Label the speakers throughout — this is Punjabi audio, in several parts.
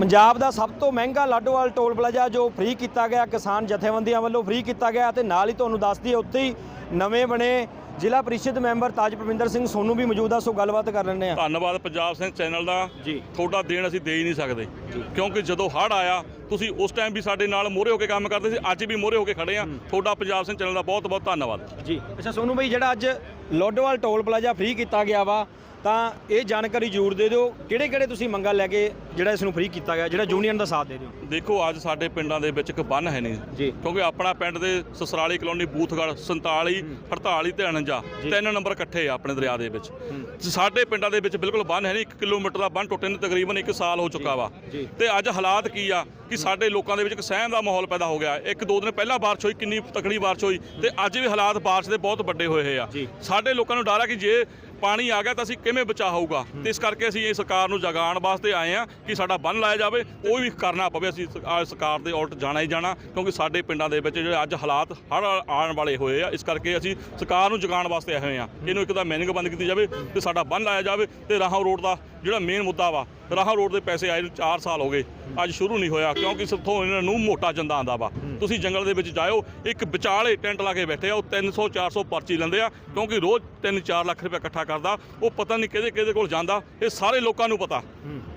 Speaker 1: ਪੰਜਾਬ ਦਾ ਸਭ ਤੋਂ ਮਹਿੰਗਾ ਲਾਡੋਵਾਲ ਟੋਲ ਪਲਾਜ਼ਾ ਜੋ ਫ੍ਰੀ ਕੀਤਾ ਗਿਆ ਕਿਸਾਨ ਜਥੇਬੰਦੀਆਂ ਵੱਲੋਂ ਫ੍ਰੀ ਕੀਤਾ ਗਿਆ ਤੇ ਨਾਲ ਹੀ ਤੁਹਾਨੂੰ ਦੱਸ ਦਈਏ ਉੱਥੇ ਹੀ ਨਵੇਂ ਬਣੇ ਜ਼ਿਲ੍ਹਾ ਪ੍ਰੀਸ਼ਦ ਮੈਂਬਰ ਤਾਜ ਪ੍ਰਵਿੰਦਰ ਸਿੰਘ ਸੋਨੂ ਵੀ ਮੌਜੂਦ ਆ ਸੋ ਗੱਲਬਾਤ ਕਰ ਲੈਂਦੇ ਆ
Speaker 2: ਧੰਨਵਾਦ ਪੰਜਾਬ ਸਿੰਘ ਚੈਨਲ ਦਾ।
Speaker 1: ਜੀ।
Speaker 2: ਤੁਹਾਡਾ ਦੇਣ ਅਸੀਂ ਦੇ ਹੀ ਨਹੀਂ ਸਕਦੇ। ਕਿਉਂਕਿ ਜਦੋਂ ਹੜ੍ਹ ਆਇਆ ਤੁਸੀਂ ਉਸ ਟਾਈਮ ਵੀ ਸਾਡੇ ਨਾਲ ਮੋਹਰੇ ਹੋ ਕੇ ਕੰਮ ਕਰਦੇ ਸੀ ਅੱਜ ਵੀ ਮੋਹਰੇ ਹੋ ਕੇ ਖੜੇ ਆ ਤੁਹਾਡਾ ਪੰਜਾਬ ਸਿੰਘ ਚੈਨਲ ਦਾ ਬਹੁਤ ਬਹੁਤ ਧੰਨਵਾਦ।
Speaker 1: ਜੀ। ਅੱਛਾ ਸੋਨੂ ਭਾਈ ਜਿਹੜਾ ਅੱਜ ਲੋਡੋਵਾਲ ਟੋਲ ਪਲਾਜ਼ਾ ਫ੍ਰੀ ਕੀਤਾ ਗਿਆ ਵਾ ਤਾਂ ਇਹ ਜਾਣਕਾਰੀ ਜ਼ਰੂਰ ਦੇ ਦਿਓ ਕਿਹੜੇ ਕਿਹੜੇ ਤੁਸੀਂ ਮੰਗਾਂ ਲੈ ਕੇ ਜਿਹੜਾ ਇਸ ਨੂੰ ਫ੍ਰੀ ਕੀਤਾ ਗਿਆ ਜਿਹੜਾ ਯੂਨੀਅਨ ਦਾ ਸਾਥ ਦੇ ਦਿਓ
Speaker 2: ਦੇਖੋ ਅੱਜ ਸਾਡੇ ਪਿੰਡਾਂ ਦੇ ਵਿੱਚ ਇੱਕ ਬੰਨ ਹੈ ਨਹੀਂ
Speaker 1: ਜੀ।
Speaker 2: ਕਿਉਂਕਿ ਆਪਣਾ ਪਿੰਡ ਦੇ ਸਸਰਾਲੀ ਕਲੋਨੀ ਬੂਥਗੜ 47 48 ਤੇ 49 ਤਿੰਨ ਨੰਬਰ ਇਕੱਠੇ ਆ ਆਪਣੇ ਦਰਿਆ ਦੇ ਵਿੱਚ। ਸਾਡੇ ਪਿੰਡਾਂ ਦੇ ਵਿੱਚ ਬਿਲਕੁਲ ਬੰਨ ਹੈ ਨਹੀਂ 1 ਕਿਲੋਮੀਟਰ ਦਾ ਬੰਨ ਟੁੱਟੇ ਨੂੰ ਤਕਰੀਬਨ 1 ਸਾਲ ਹੋ ਚੁੱਕਾ ਵਾ।
Speaker 1: ਜੀ।
Speaker 2: ਤੇ ਅੱਜ ਹਾਲਾਤ ਕੀ ਆ ਕਿ ਸਾਡੇ ਲੋਕਾਂ ਦੇ ਵਿੱਚ ਇੱਕ ਸਹਿਮ ਦਾ ਮਾਹੌਲ ਪੈਦਾ ਹੋ ਗਿਆ। ਇੱਕ ਦੋ ਦਿਨ ਪਹਿਲਾਂ ਬਾਰਿਸ਼ ਹੋਈ ਕਿੰਨੀ ਤਕੜੀ ਬਾਰਿਸ਼ ਹੋਈ ਤੇ ਅੱਜ ਵੀ ਹਾਲਾਤ ਬਾਰਿਸ਼ ਦੇ ਬਹੁਤ ਵੱਡੇ ਹੋਏ ਹੋਏ ਆ।
Speaker 1: ਜੀ।
Speaker 2: ਸਾਡੇ ਲੋਕਾਂ ਨੂੰ ਡਰ ਆ ਕਿ ਜੇ ਪਾਣੀ ਆ ਗਿਆ ਤਾਂ ਅਸੀਂ ਕਿਵੇਂ ਬਚਾ ਹੋਊਗਾ। ਤੇ ਇਸ ਕਰਕੇ ਅਸੀਂ ਇਹ ਸਰਕਾਰ ਨੂੰ ਜਗਾਉਣ ਵਾਸਤੇ ਆਏ ਆ ਕਿ ਸਾਡਾ ਬੰਨ ਲਾਇਆ ਜਾਵੇ ਉਹ ਵੀ ਕਰਨਾ ਪਵੇ, ਅਸੀਂ ਸਰਕਾਰ ਦੇ ਉਲਟ ਜਾਣਾ ਹੀ ਜਾਣਾ, ਕਿਉਂਕਿ ਸਾਡੇ ਪਿੰਡਾਂ ਦੇ ਵਿੱਚ ਜਿਹੜੇ ਅੱਜ ਹਾਲਾਤ ਹੜ ਆਉਣ ਵਾਲੇ ਹੋਏ ਆ, ਇਸ ਕਰਕੇ ਅਸੀਂ ਸਰਕਾਰ ਨੂੰ ਜਗਾਉਣ ਵਾਸਤੇ ਆਏ ਹੋਏ ਆ ਇਹਨੂੰ ਇੱਕ ਤਾਂ ਮੈਨਿੰਗ ਬੰਦ ਕੀਤੀ ਜਾਵੇ, ਤੇ ਸਾਡਾ ਬੰਨ ਲਾਇਆ ਜਾਵੇ, ਤੇ ਰਾਹੋਂ ਰੋਡ ਦਾ ਜਿਹੜਾ ਮੇਨ ਮੁੱਦਾ ਵਾ ਰਾਹੋਂ ਰੋਡ ਦੇ ਪੈਸੇ ਆਏ ਨੂੰ 4 ਸਾਲ ਹੋ ਗਏ ਅੱਜ ਸ਼ੁਰੂ ਨਹੀਂ ਹੋਇਆ ਕਿਉਂਕਿ ਸਿੱਥੋਂ ਇਹਨਾਂ ਨੂੰ ਮੋਟਾ ਜੰਦਾ ਆਂਦਾ ਵਾ। ਤੁਸੀਂ ਜੰਗਲ ਦੇ ਵਿੱਚ ਜਾਇਓ ਇੱਕ ਵਿਚਾਲੇ ਟੈਂਟ ਲਾ ਕੇ ਬੈਠੇ ਆ ਉਹ 300 400 ਪਰਚੀ ਲੈਂਦੇ ਆ ਕਿਉਂਕਿ ਰੋਜ਼ 3-4 ਲੱਖ ਰੁਪਏ ਇਕੱਠਾ ਕਰਦਾ ਉਹ ਪਤਾ ਨਹੀਂ ਕਿਹਦੇ ਕਿਹਦੇ ਕੋਲ ਜਾਂਦਾ ਇਹ ਸਾਰੇ ਲੋਕਾਂ ਨੂੰ ਪਤਾ।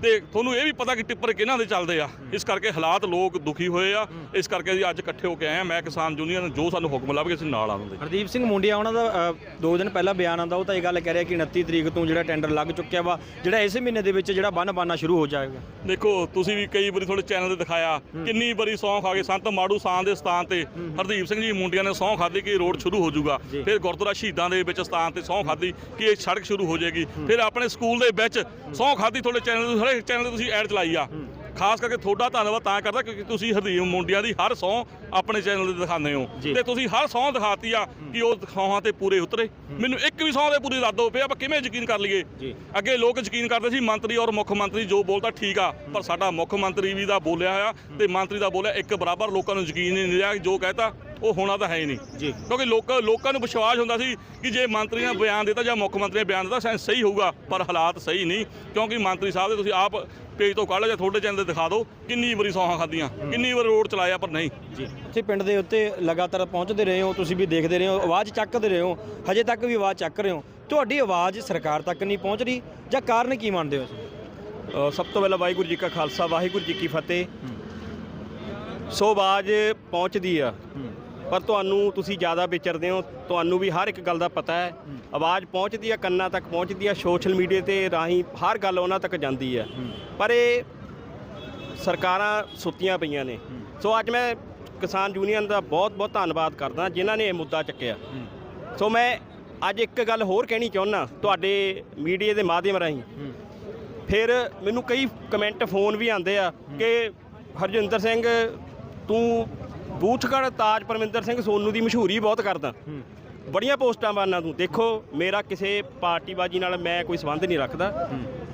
Speaker 2: ਤੇ ਤੁਹਾਨੂੰ ਇਹ ਵੀ ਪਤਾ ਕਿ ਟਿੱਪਰ ਕਿਹਨਾਂ ਦੇ ਚੱਲਦੇ ਆ ਇਸ ਕਰਕੇ ਹਾਲਾਤ ਲੋਕ ਦੁਖੀ ਹੋਏ ਆ ਇਸ ਕਰਕੇ ਅਸੀਂ ਅੱਜ ਇਕੱਠੇ ਹੋ ਕੇ ਆਏ ਆ ਮੈਂ ਕਿਸਾਨ ਯੂਨੀਅਨ ਜੋ ਸਾਨੂੰ ਹੁਕਮ ਲੱਭਗੇ ਅਸੀਂ ਨਾਲ ਆਵਾਂਗੇ।
Speaker 1: ਹਰਦੀਪ ਸਿੰਘ ਮੁੰਡਿਆ ਉਹਨਾਂ ਦਾ ਦੋ ਦਿਨ ਪਹਿਲਾਂ ਬਿਆਨ ਆਂਦਾ ਉਹ ਤਾਂ ਇਹ ਗੱਲ ਕਹਿ ਰਿਹਾ ਕਿ 29 ਤਰੀਕ ਤੋਂ ਜਿਹੜਾ ਟੈਂਡਰ ਲੱਗ ਚੁੱਕਿਆ ਵਾ ਜਿਹੜਾ ਇਸੇ ਮਹੀਨੇ ਦੇ ਵਿੱਚ ਜਿਹੜਾ ਬੰਨ ਬਾਨਾ ਸ਼ੁਰੂ ਹੋ ਜਾਏਗਾ।
Speaker 2: ਦੇਖੋ ਤੁਸੀਂ ਵੀ ਕਈ ਵਾਰੀ ਤੁਹਾਡੇ ਚੈਨਲ ਤੇ ਦਿਖਾਇਆ ਕਿੰਨੀ ਵਾਰੀ ਸੌਂ ਖਾ ਕੇ ਸੰਤ ਮਾੜੂ ਸਾਨ ਦੇ ਸਥਾਨ ਤੇ ਹਰਦੀਪ ਸਿੰਘ ਜੀ ਮੁੰਡਿਆਂ ਨੇ ਸੌਂ ਖਾਦੀ ਕਿ ਰੋਡ ਸ਼ੁਰੂ ਹੋ ਜਾਊਗਾ। ਫਿਰ ਗੁਰਦੁਆਰਾ ਸ਼ਹੀਦਾਂ ਦੇ ਵਿੱਚ ਸਥਾਨ ਤੇ ਸੌਂ ਖਾਦੀ ਕਿ ਇਹ ਸੜਕ ਸ਼ੁਰੂ ਹੋ ਜਾਏਗੀ। ਫਿਰ ਆਪਣੇ ਸਕੂਲ ਦੇ ਵਿੱਚ ਸੌਂ ਖਾਦੀ ਤੁਹਾਡੇ ਚੈਨਲ ਤੇ ਹਰੇਕ ਚੈਨਲ ਤੇ ਤੁਸੀਂ ਐਡ ਚਲਾਈ ਆ। ਖਾਸ ਕਰਕੇ ਤੁਹਾਡਾ ਧੰਨਵਾਦ ਤਾਂ ਕਰਦਾ ਕਿਉਂਕਿ ਤੁਸੀਂ ਹਰਦੀਪ ਮੁੰਡਿਆਂ ਦੀ ਹਰ ਸੌਂ ਆਪਣੇ ਚੈਨਲ ਤੇ ਦਿਖਾਉਂਦੇ ਹੋ। ਤੇ ਤੁਸੀਂ ਹਰ ਸੌਂ ਦਿਖਾਤੀ ਆ ਕਿ ਉਹ ਸੌਹਾਂ ਤੇ ਪੂਰੇ ਉਤਰੇ। ਮੈਨੂੰ ਇੱਕ ਵੀ ਸੌਂ ਦੇ ਪੂਰੀ ਰੱਦ ਹੋ ਪਿਆ ਆਪਾਂ ਕਿਵੇਂ ਯਕੀਨ ਕਰ ਲਈਏ। ਅੱਗੇ ਲੋਕ ਯਕੀਨ ਕਰਦੇ ਸੀ ਮੰਤਰੀ ਔਰ ਮੁੱਖ ਮੰਤਰੀ ਜੋ ਬੋਲਦਾ ਠੀਕ ਆ ਪਰ ਸਾਡਾ ਮੁੱਖ ਮੰਤਰੀ ਵੀ ਦਾ ਬੋਲਿਆ ਹੋਇਆ ਤੇ ਮੰਤਰੀ ਦਾ ਬੋਲਿਆ ਇੱਕ ਬਰਾਬਰ ਲੋਕਾਂ ਨੂੰ ਯਕੀਨ ਨਹੀਂ ਰਿਹਾ ਜੋ ਕਹਤਾ ਉਹ ਹੋਣਾ ਤਾਂ ਹੈ ਹੀ ਨਹੀਂ। ਕਿਉਂਕਿ ਲੋਕ ਲੋਕਾਂ ਨੂੰ ਵਿਸ਼ਵਾਸ ਹੁੰਦਾ ਸੀ ਕਿ ਜੇ ਮੰਤਰੀ ਨੇ ਬਿਆਨ ਦਿੱਤਾ ਜਾਂ ਮੁੱਖ ਮੰਤਰੀ ਨੇ ਬਿਆਨ ਦਿੱਤਾ ਸਹੀ ਹੋਊਗਾ ਪਰ ਹਾਲਾਤ ਸਹੀ ਨਹੀਂ। ਕਿਉਂਕਿ ਮੰਤਰੀ ਸਾਹਿਬ ਦੇ ਤੁਸੀਂ ਆਪ ਪੇਜ ਤੋਂ ਕੱਢ ਲਓ ਜਾਂ ਤੁਹਾਡੇ ਚੈਨਲ ਤੇ ਦਿਖਾ ਦਿਓ ਕਿੰਨੀ ਵਾਰੀ ਸੌਹਾਂ ਖਾਧੀਆਂ ਕਿੰਨੀ ਵਾਰ ਰੋਡ ਚਲਾਇਆ ਪਰ ਨਹੀਂ।
Speaker 1: ਜੀ। ਤੁਸੀਂ ਪਿੰਡ ਦੇ ਉੱਤੇ ਲਗਾਤਾਰ ਪਹੁੰਚਦੇ ਰਹੇ ਹੋ ਤੁਸੀਂ ਵੀ ਦੇਖਦੇ ਰਹੇ ਹੋ ਆਵਾਜ਼ ਚੱਕਦੇ ਰਹੇ ਹੋ ਹਜੇ ਤੱਕ ਵੀ ਆਵਾਜ਼ ਚੱਕ ਰਹੇ ਹੋ। ਤੁਹਾਡੀ ਆਵਾਜ਼ ਸਰਕਾਰ ਤੱਕ ਨਹੀਂ ਪਹੁੰਚ ਰਹੀ ਜਾਂ ਕਾਰਨ ਕੀ ਮੰਨਦੇ ਹੋ
Speaker 3: ਸਭ ਤੋਂ ਪਹਿਲਾਂ ਵਾਹਿਗੁਰੂ ਜੀ ਕਾ ਖਾਲਸਾ ਵਾਹਿਗੁਰੂ ਜੀ ਕੀ ਫਤਿਹ। ਸੋ ਆਵਾਜ਼ ਪਹੁੰਚਦੀ ਆ। ਪਰ ਤੁਹਾਨੂੰ ਤੁਸੀਂ ਜ਼ਿਆਦਾ ਵਿਚਰਦੇ ਹੋ ਤੁਹਾਨੂੰ ਵੀ ਹਰ ਇੱਕ ਗੱਲ ਦਾ ਪਤਾ ਹੈ। ਆਵਾਜ਼ ਪਹੁੰਚਦੀ ਆ ਕੰਨਾਂ ਤੱਕ ਪਹੁੰਚਦੀ ਆ ਸੋਸ਼ਲ ਮੀਡੀਆ ਤੇ ਰਾਹੀਂ ਹਰ ਗੱਲ ਉਹਨਾਂ ਤੱਕ ਜਾਂਦੀ ਆ ਪਰ ਇਹ ਸਰਕਾਰਾਂ ਸੁੱਤੀਆਂ ਪਈਆਂ ਨੇ। ਸੋ ਅੱਜ ਮੈਂ ਕਿਸਾਨ ਯੂਨੀਅਨ ਦਾ ਬਹੁਤ ਬਹੁਤ ਧੰਨਵਾਦ ਕਰਦਾ ਜਿਨ੍ਹਾਂ ਨੇ ਇਹ ਮੁੱਦਾ ਚੱਕਿਆ। ਸੋ ਮੈਂ ਅੱਜ ਇੱਕ ਗੱਲ ਹੋਰ ਕਹਿਣੀ ਚਾਹੁੰਦਾ ਤੁਹਾਡੇ ਮੀਡੀਆ ਦੇ ਮਾਧਿਅਮ ਰਾਹੀਂ। ਫਿਰ ਮੈਨੂੰ ਕਈ ਕਮੈਂਟ ਫੋਨ ਵੀ ਆਉਂਦੇ ਆ ਕਿ ਹਰਜਿੰਦਰ ਸਿੰਘ ਤੂੰ ਬੂਥਗੜ ਤਾਜ ਪਰਮਿੰਦਰ ਸਿੰਘ ਸੋਨੂ ਦੀ ਮਸ਼ਹੂਰੀ ਬਹੁਤ ਕਰਦਾ। ਬੜੀਆਂ ਪੋਸਟਾਂ ਬਾਨਾਂ ਤੂੰ। ਦੇਖੋ ਮੇਰਾ ਕਿਸੇ ਪਾਰਟੀਬਾਜੀ ਨਾਲ ਮੈਂ ਕੋਈ ਸੰਬੰਧ ਨਹੀਂ ਰੱਖਦਾ।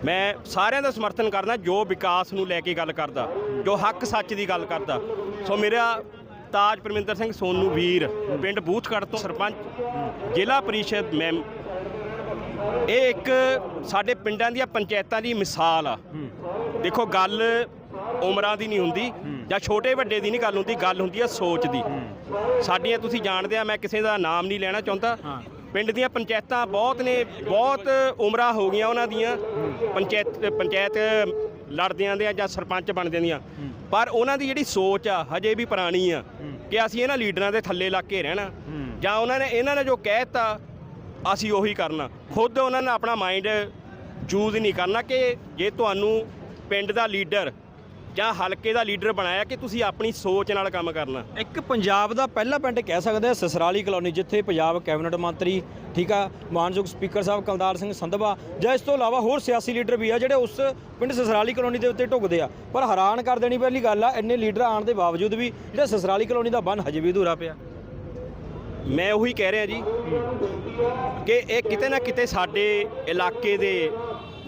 Speaker 3: ਮੈਂ ਸਾਰਿਆਂ ਦਾ ਸਮਰਥਨ ਕਰਦਾ ਜੋ ਵਿਕਾਸ ਨੂੰ ਲੈ ਕੇ ਗੱਲ ਕਰਦਾ ਜੋ ਹੱਕ ਸੱਚ ਦੀ ਗੱਲ ਕਰਦਾ। ਸੋ ਮੇਰਾ ਤਾਜ ਪਰਮਿੰਦਰ ਸਿੰਘ ਸੋਨੂ ਵੀਰ ਪਿੰਡ ਬੂਥਗੜ ਤੋਂ ਸਰਪੰਚ ਜ਼ਿਲ੍ਹਾ ਪਰਿਸ਼ਦ ਮੈਮ ਇਹ ਇੱਕ ਸਾਡੇ ਪਿੰਡਾਂ ਦੀਆਂ ਪੰਚਾਇਤਾਂ ਦੀ ਮਿਸਾਲ ਆ। ਦੇਖੋ ਗੱਲ ਉਮਰਾਂ ਦੀ ਨਹੀਂ ਹੁੰਦੀ ਜਾਂ ਛੋਟੇ ਵੱਡੇ ਦੀ ਨਹੀਂ ਗੱਲ ਹੁੰਦੀ ਗੱਲ ਹੁੰਦੀ ਆ ਸੋਚ ਦੀ। ਸਾਡੀਆਂ ਤੁਸੀਂ ਜਾਣਦੇ ਆ ਮੈਂ ਕਿਸੇ ਦਾ ਨਾਮ ਨਹੀਂ ਲੈਣਾ ਚਾਹੁੰਦਾ।
Speaker 1: ਹਾਂ।
Speaker 3: ਪਿੰਡ ਦੀਆਂ ਪੰਚਾਇਤਾਂ ਬਹੁਤ ਨੇ ਬਹੁਤ ਉਮਰਾਂ ਹੋ ਗਈਆਂ ਉਹਨਾਂ ਦੀਆਂ। ਪੰਚਾਇਤ ਪੰਚਾਇਤ ਲੜਦਿਆਂ ਦੇ ਜਾਂ ਸਰਪੰਚ ਬਣਦਿਆਂ ਦੀਆਂ। ਪਰ ਉਹਨਾਂ ਦੀ ਜਿਹੜੀ ਸੋਚ ਆ ਹਜੇ ਵੀ ਪੁਰਾਣੀ ਆ ਕਿ ਅਸੀਂ ਇਹਨਾਂ ਲੀਡਰਾਂ ਦੇ ਥੱਲੇ ਲੱਗ ਕੇ ਰਹਿਣਾ। ਜਾਂ ਉਹਨਾਂ ਨੇ ਇਹਨਾਂ ਨੇ ਜੋ ਕਹਿਤਾ ਅਸੀਂ ਉਹੀ ਕਰਨਾ। ਖੁਦ ਉਹਨਾਂ ਨੇ ਆਪਣਾ ਮਾਈਂਡ ਚੂਜ਼ ਨਹੀਂ ਕਰਨਾ ਕਿ ਜੇ ਤੁਹਾਨੂੰ ਪਿੰਡ ਦਾ ਲੀਡਰ ਜਾਂ ਹਲਕੇ ਦਾ ਲੀਡਰ ਬਣਾਇਆ ਕਿ ਤੁਸੀਂ ਆਪਣੀ ਸੋਚ ਨਾਲ ਕੰਮ ਕਰਨਾ?
Speaker 1: ਇੱਕ ਪੰਜਾਬ ਦਾ ਪਹਿਲਾ ਪਿੰਡ ਕਹਿ ਸਕਦੇ ਆ ਸਸਰਾਲੀ ਕਲੋਨੀ ਜਿੱਥੇ ਪੰਜਾਬ ਕੈਬਨਿਟ ਮੰਤਰੀ ਠੀਕ ਆ ਮਾਨਯੋਗ ਸਪੀਕਰ ਸਾਹਿਬ ਕਲਦਾਰ ਸਿੰਘ ਸੰਧਵਾ ਜਾਂ ਇਸ ਤੋਂ ਇਲਾਵਾ ਹੋਰ ਸਿਆਸੀ ਲੀਡਰ ਵੀ ਆ ਜਿਹੜੇ ਉਸ ਪਿੰਡ ਸਸਰਾਲੀ ਕਲੋਨੀ ਦੇ ਉੱਤੇ ਢੁਕਦੇ ਆ। ਪਰ ਹੈਰਾਨ ਕਰ ਦੇਣੀ ਪਹਿਲੀ ਗੱਲ ਆ ਇੰਨੇ ਲੀਡਰ ਆਉਣ ਦੇ ਬਾਵਜੂਦ ਵੀ ਜਿਹੜਾ ਸਸਰਾਲੀ ਕਲੋਨੀ ਦਾ ਬੰਨ ਹਜੇ ਵੀ ਅਧੂਰਾ ਪਿਆ।
Speaker 3: ਮੈਂ ਉਹੀ ਕਹਿ ਰਿਹਾ ਜੀ ਕਿ ਇਹ ਕਿਤੇ ਨਾ ਕਿਤੇ ਸਾਡੇ ਇਲਾਕੇ ਦੇ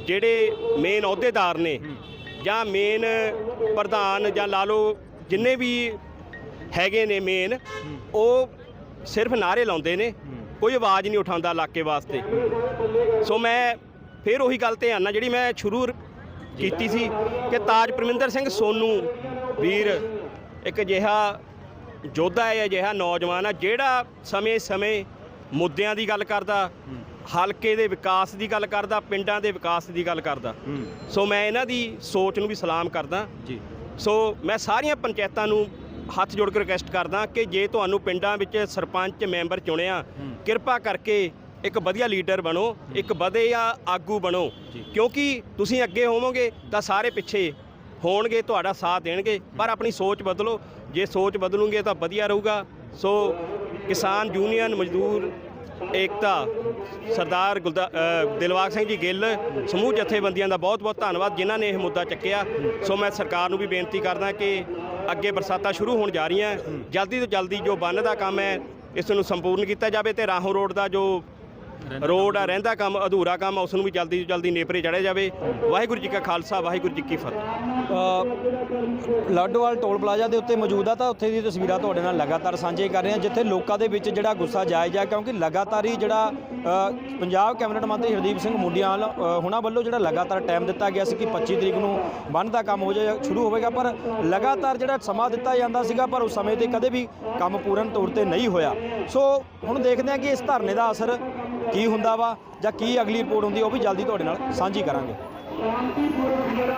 Speaker 3: ਜਿਹੜੇ ਮੇਨ ਅਹੁਦੇਦਾਰ ਨੇ ਜਾਂ ਮੇਨ ਪ੍ਰਧਾਨ ਜਾਂ ਲਾ ਲਓ ਜਿੰਨੇ ਵੀ ਹੈਗੇ ਨੇ ਮੇਨ ਉਹ ਸਿਰਫ ਨਾਰੇ ਲਾਉਂਦੇ ਨੇ। ਕੋਈ ਆਵਾਜ਼ ਨਹੀਂ ਉਠਾਉਂਦਾ ਇਲਾਕੇ ਵਾਸਤੇ। ਸੋ ਮੈਂ ਫਿਰ ਉਹੀ ਗੱਲ ਤੇ ਆਨਾ ਜਿਹੜੀ ਮੈਂ ਸ਼ੁਰੂ ਕੀਤੀ ਸੀ ਕਿ ਤਾਜ ਪਰਮਿੰਦਰ ਸਿੰਘ ਸੋਨੂ ਵੀਰ ਇੱਕ ਅਜਿਹਾ ਯੋਧਾ ਹੈ, ਅਜਿਹਾ ਨੌਜਵਾਨ ਆ, ਜਿਹੜਾ ਸਮੇਂ-ਸਮੇਂ ਮੁੱਦਿਆਂ ਦੀ ਗੱਲ ਕਰਦਾ। ਹਲਕੇ ਦੇ ਵਿਕਾਸ ਦੀ ਗੱਲ ਕਰਦਾ ਪਿੰਡਾਂ ਦੇ ਵਿਕਾਸ ਦੀ ਗੱਲ ਕਰਦਾ। ਸੋ ਮੈਂ ਇਹਨਾਂ ਦੀ ਸੋਚ ਨੂੰ ਵੀ ਸਲਾਮ ਕਰਦਾ।
Speaker 1: ਜੀ।
Speaker 3: ਸੋ ਮੈਂ ਸਾਰੀਆਂ ਪੰਚਾਇਤਾਂ ਨੂੰ ਹੱਥ ਜੋੜ ਕੇ ਰਿਕਵੈਸਟ ਕਰਦਾ ਕਿ ਜੇ ਤੁਹਾਨੂੰ ਪਿੰਡਾਂ ਵਿੱਚ ਸਰਪੰਚ ਮੈਂਬਰ ਚੁਣਿਆ ਕਿਰਪਾ ਕਰਕੇ ਇੱਕ ਵਧੀਆ ਲੀਡਰ ਬਣੋ ਇੱਕ ਵਧੀਆ ਆਗੂ ਬਣੋ। ਕਿਉਂਕਿ ਤੁਸੀਂ ਅੱਗੇ ਹੋਵੋਗੇ ਤਾਂ ਸਾਰੇ ਪਿੱਛੇ ਹੋਣਗੇ ਤੁਹਾਡਾ ਸਾਥ ਦੇਣਗੇ ਪਰ ਆਪਣੀ ਸੋਚ ਬਦਲੋ। ਜੇ ਸੋਚ ਬਦਲੂਗੇ ਤਾਂ ਵਧੀਆ ਰਹੂਗਾ। ਸੋ ਕਿਸਾਨ ਯੂਨੀਅਨ ਮਜ਼ਦੂਰ ਏਕਤਾ, ਸਰਦਾਰ ਗੁਲਦਾ ਦਿਲਬਾਗ ਸਿੰਘ ਜੀ ਗਿੱਲ, ਸਮੂਹ ਜਥੇਬੰਦੀਆਂ ਦਾ ਬਹੁਤ-ਬਹੁਤ ਧੰਨਵਾਦ ਜਿਨ੍ਹਾਂ ਨੇ ਇਹ ਮੁੱਦਾ ਚੱਕਿਆ। ਸੋ ਮੈਂ ਸਰਕਾਰ ਨੂੰ ਵੀ ਬੇਨਤੀ ਕਰਦਾ ਕਿ ਅੱਗੇ ਬਰਸਾਤਾਂ ਸ਼ੁਰੂ ਹੋਣ ਜਾ ਰਹੀਆਂ। ਜਲਦੀ ਤੋਂ ਜਲਦੀ ਜੋ ਬੰਨ ਦਾ ਕੰਮ ਹੈ, ਇਸ ਨੂੰ ਸੰਪੂਰਨ ਕੀਤਾ ਜਾਵੇ ਤੇ ਰਾਹੋਂ ਰੋਡ ਦਾ ਜੋ ਰੋਡ ਆ ਰਹਿੰਦਾ ਕੰਮ ਅਧੂਰਾ ਕੰਮ ਉਸ ਨੂੰ ਵੀ ਜਲਦੀ ਤੋਂ ਜਲਦੀ ਨੇਪਰੇ ਚੜ੍ਹਿਆ ਜਾਵੇ। ਵਾਹਿਗੁਰੂ ਜੀ ਕਾ ਖਾਲਸਾ ਵਾਹਿਗੁਰੂ ਜੀ ਕੀ ਫਤਿਹ।
Speaker 1: ਲਾਡੋਵਾਲ ਟੋਲ ਪਲਾਜ਼ਾ ਦੇ ਉੱਤੇ ਮੌਜੂਦ ਆ ਤਾਂ ਉੱਥੇ ਦੀ ਤਸਵੀਰਾਂ ਤੁਹਾਡੇ ਨਾਲ ਲਗਾਤਾਰ ਸਾਂਝੇ ਕਰ ਰਹੇ ਹਾਂ ਜਿੱਥੇ ਲੋਕਾਂ ਦੇ ਵਿੱਚ ਜਿਹੜਾ ਗੁੱਸਾ ਜਾਇਜ਼ ਆ ਕਿਉਂਕਿ ਲਗਾਤਾਰ ਹੀ ਜਿਹੜਾ ਪੰਜਾਬ ਕੈਬਨਿਟ ਮੰਤਰੀ ਹਰਦੀਪ ਸਿੰਘ ਮੁੰਡੀਆਂ ਵੱਲ, ਅ, ਹੁਣਾਂ ਵੱਲੋਂ ਜਿਹੜਾ ਲਗਾਤਾਰ ਟਾਈਮ ਦਿੱਤਾ ਗਿਆ ਸੀ ਕਿ 25 ਤਰੀਕ ਨੂੰ ਬੰਨ ਦਾ ਕੰਮ ਹੋ ਜਾਏ ਸ਼ੁਰੂ ਹੋਵੇਗਾ ਪਰ ਲਗਾਤਾਰ ਜਿਹੜਾ ਸਮਾਂ ਦਿੱਤਾ ਜਾਂਦਾ ਸੀਗਾ ਪਰ ਉਸ ਸਮੇਂ ਤੇ ਕਦੇ ਵੀ ਕੰਮ ਪੂਰਨ ਤੌਰ ਤੇ ਨਹੀਂ ਹੋਇਆ। ਸੋ ਹੁਣ ਦੇਖਦੇ ਹਾਂ ਕਿ ਇਸ ਧਰਨੇ ਦਾ ਅਸਰ ਕੀ ਹੁੰਦਾ ਵਾ ਜਾਂ ਕੀ ਅਗਲੀ ਰਿਪੋਰਟ ਹੁੰਦੀ ਉਹ ਵੀ ਜਲਦੀ ਤੁਹਾਡੇ ਨਾਲ ਸਾਂਝੀ ਕਰਾਂਗੇ।